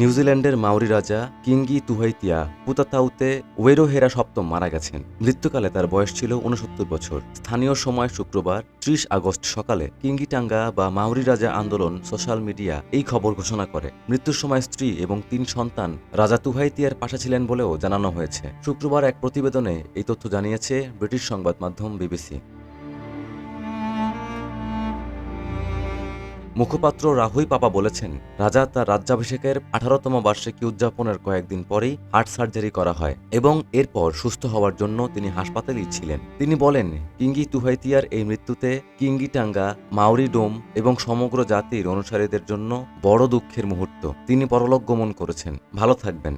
নিউজিল্যান্ডের মাউরি রাজা কিঙ্গি তুহাইতিয়া পুতাতাউতে ওয়েরোহেরা সপ্তম মারা গেছেন। মৃত্যুকালে তার বয়স ছিল উনসত্তর বছর। স্থানীয় সময় শুক্রবার, ত্রিশ আগস্ট সকালে কিঙ্গিটাঙ্গা বা মাউরি রাজা আন্দোলন সোশ্যাল মিডিয়া এই খবর ঘোষণা করে। মৃত্যুর সময় স্ত্রী এবং তিন সন্তান রাজা তুহাইতিয়ার পাশে ছিলেন বলেও জানানো হয়েছে। শুক্রবার এক প্রতিবেদনে এই তথ্য জানিয়েছে ব্রিটিশ সংবাদ মাধ্যম বিবিসি। মুখপাত্র রাহুই পাপা বলেছেন, রাজা তার রাজ্যাভিষেকের আঠারোতম বার্ষিকী উদযাপনের কয়েকদিন পরেই হার্ট সার্জারি করা হয় এবং এরপর সুস্থ হওয়ার জন্য তিনি হাসপাতালেই ছিলেন। তিনি বলেন, কিঙ্গি তুহাইতিয়ার এই মৃত্যুতে কিঙ্গিটাঙ্গা মাউরি ডোম এবং সমগ্র জাতির অনুসারীদের জন্য বড় দুঃখের মুহূর্ত। তিনি পরলোক গমন করেছেন। ভালো থাকবেন।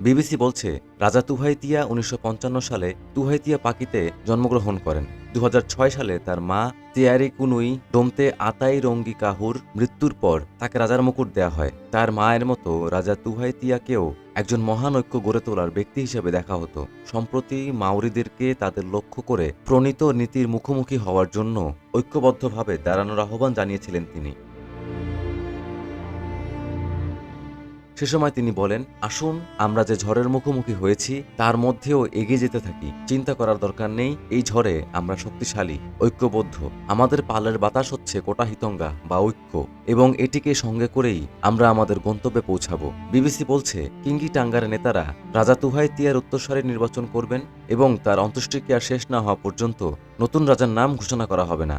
বিবিসি বলছে, রাজা তুহাইতিয়া উনিশশো পঞ্চান্ন সালে তুহাইতিয়া পাকিতে জন্মগ্রহণ করেন। দু হাজার ছয় সালে তার মা তেয়ারি কুনুই ডোমতে আতাই রঙ্গি কাহুর মৃত্যুর পর তাকে রাজার মুকুট দেয়া হয়। তার মায়ের মতো রাজা তুহাইতিয়াকেও একজন মহান ঐক্য গড়ে তোলার ব্যক্তি হিসেবে দেখা হতো। সম্প্রতি মাওরিদেরকে তাদের লক্ষ্য করে প্রণীত নীতির মুখোমুখি হওয়ার জন্য ঐক্যবদ্ধভাবে দাঁড়ানোর আহ্বান জানিয়েছিলেন তিনি। সে সময় তিনি বলেন, আসুন, আমরা যে ঝড়ের মুখোমুখি হয়েছি, তার মধ্যেও এগিয়ে যেতে থাকি। চিন্তা করার দরকার নেই, এই ঝড়ে আমরা শক্তিশালী, ঐক্যবদ্ধ। আমাদের পালের বাতাস হচ্ছে কোটাহিতঙ্গা বা ঐক্য, এবং এটিকে সঙ্গে করেই আমরা আমাদের গন্তব্যে পৌঁছাবো। বিবিসি বলছে, কিঙ্গি টাঙ্গার নেতারা রাজা তুহাই তিয়ার উত্তরসারে নির্বাচন করবেন, এবং তার অন্ত্যেষ্টিক্রিয়া শেষ না হওয়া পর্যন্ত নতুন রাজার নাম ঘোষণা করা হবে না।